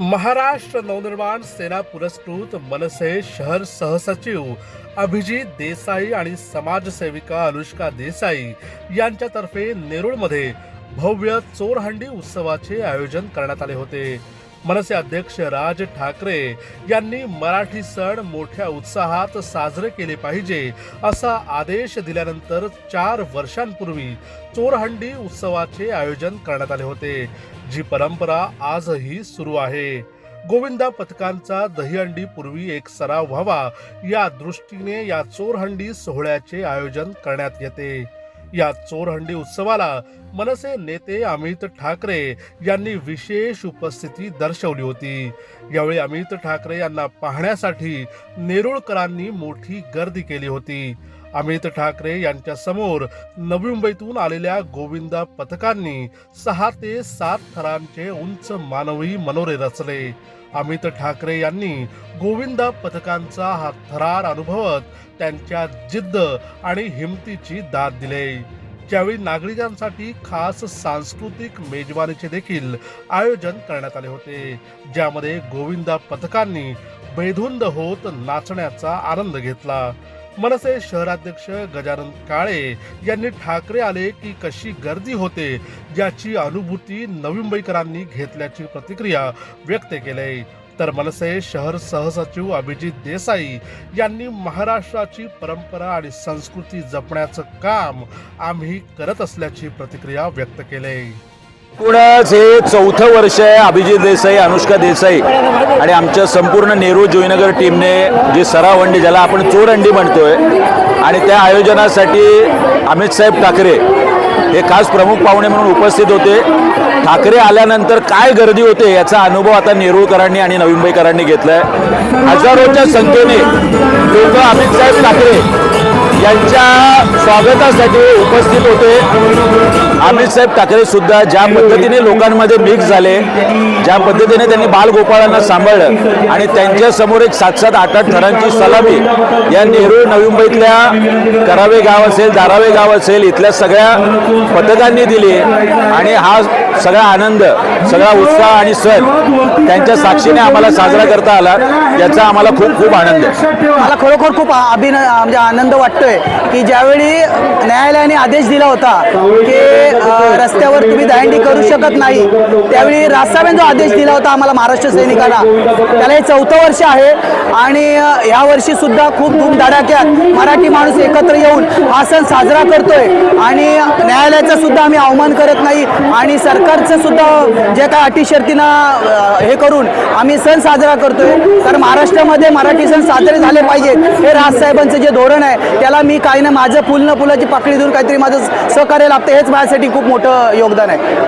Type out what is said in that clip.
महाराष्ट्र नवनिर्माण सेना पुरस्कृत मनसे शहर सहसचिव अभिजित देसाई आणि समाजसेविका अनुष्का देसाई यांच्यातर्फे नेरूळमध्ये भव्य चोरहंडी उत्सवाचे आयोजन करण्यात आले होते. मनसे अध्यक्ष राज ठाकरे यांनी मराठी सण मोठ्या उत्साहात साजरे केले पाहिजे असा आदेश दिल्यानंतर चार वर्षांपूर्वी चोरहंडी उत्सवाचे आयोजन करण्यात आले होते. जी परंपरा आजही सुरू आहे. गोविंदा पथकांचा दहीहंडी पूर्वी एक सराव व्हावा या दृष्टीने या चोरहंडी सोहळ्याचे आयोजन करण्यात येते. या चोरहंडी उत्सवाला मनसे नेते अमित ठाकरे यांनी विशेष उपस्थिती दर्शवली होती. यावेळी अमित ठाकरे यांना पाहण्यासाठी नेरुळकरांनी मोठी गर्दी केली होती. अमित ठाकरे यांच्या समोर नवी मुंबईतून आलेल्या गोविंदा पथकांनी सहा ते सात थरांचे उंच मानवी मनोरे रचले. अमित ठाकरे यांनी गोविंदा पथकांचा हा थरार अनुभवत त्यांच्या जिद्द आणि हिमतीची दाद दिले. ज्यावेळी नागरिकांसाठी खास सांस्कृतिक मेजवानीचे देखील आयोजन करण्यात आले होते ज्यामध्ये गोविंदा पथकांनी बेधुंद होत नाचण्याचा आनंद घेतला. मनसे शहराध्यक्ष गजानन काळे यांनी ठाकरे आले की कशी गर्दी होते याची अनुभूती नवी मुंबईकरांनी घेतल्याची प्रतिक्रिया व्यक्त केली तर मनसे शहर सहसचिव अभिजित देसाई यांनी महाराष्ट्राची परंपरा आणि संस्कृती जपण्याचं काम आम्ही करत असल्याची प्रतिक्रिया व्यक्त केली एकूणच हे चौथं वर्ष आहे अभिजित देसाई अनुष्का देसाई आणि आमच्या संपूर्ण नेहरू जोईनगर टीमने जी सराव अंडी ज्याला आपण चोर अंडी म्हणतोय आणि त्या आयोजनासाठी अमित साहेब ठाकरे हे खास प्रमुख पाहुणे म्हणून उपस्थित होते. ठाकरे आल्यानंतर काय गर्दी होते याचा अनुभव आता नेरुळकरांनी आणि नवी मुंबईकरांनी घेतलाय. हजारोच्या संख्येने लोक अमित साहेब ठाकरे यांच्या स्वागतासाठी उपस्थित होते. अमित साहेब ठाकरे सुद्धा ज्या पद्धतीने लोकांमध्ये मिक्स झाले ज्या पद्धतीने त्यांनी बालगोपाळांना सांभाळलं आणि त्यांच्यासमोर एक सात सात आठ आठ थरांची सलामी या नेहरू नवी मुंबईतल्या करावे गाव असेल दारावे गाव असेल इथल्या सगळ्या पथकांनी दिली आणि हा सगळा आनंद सगळा उत्साह आणि सण त्यांच्या साक्षीने आम्हाला साजरा करता आला. याचा आम्हाला खूप खूप आनंद आहे. मला खरोखर खूप अभिन म्हणजे आनंद वाटतोय. की ज्यावेळी न्यायालयाने आदेश दिला होता की रस्त्यावर तुम्ही दहंडी करू शकत नाही त्यावेळी राजसाहेबांनी जो आदेश दिला होता आम्हाला महाराष्ट्र सैनिकांना त्याला हे चौथं वर्ष आहे आणि अ, ह्या वर्षी सुद्धा खूप धूमधडाक्यात मराठी माणूस एकत्र येऊन हा सण साजरा करतोय आणि न्यायालयाचा सुद्धा आम्ही अवमान करत नाही आणि सरकारचं सुद्धा जे काय अटी शर्तीनं हे करून आम्ही सण साजरा करतोय. तर महाराष्ट्रामध्ये मराठी सण साजरे झाले पाहिजेत. हे राजसाहेबांचं जे धोरण आहे त्याला मी काही ना माझं फुल न फुलाची पाकळी देऊन काहीतरी माझं सहकार्य लागतं हेच माझ्यासाठी खूप मोठं योगदान आहे.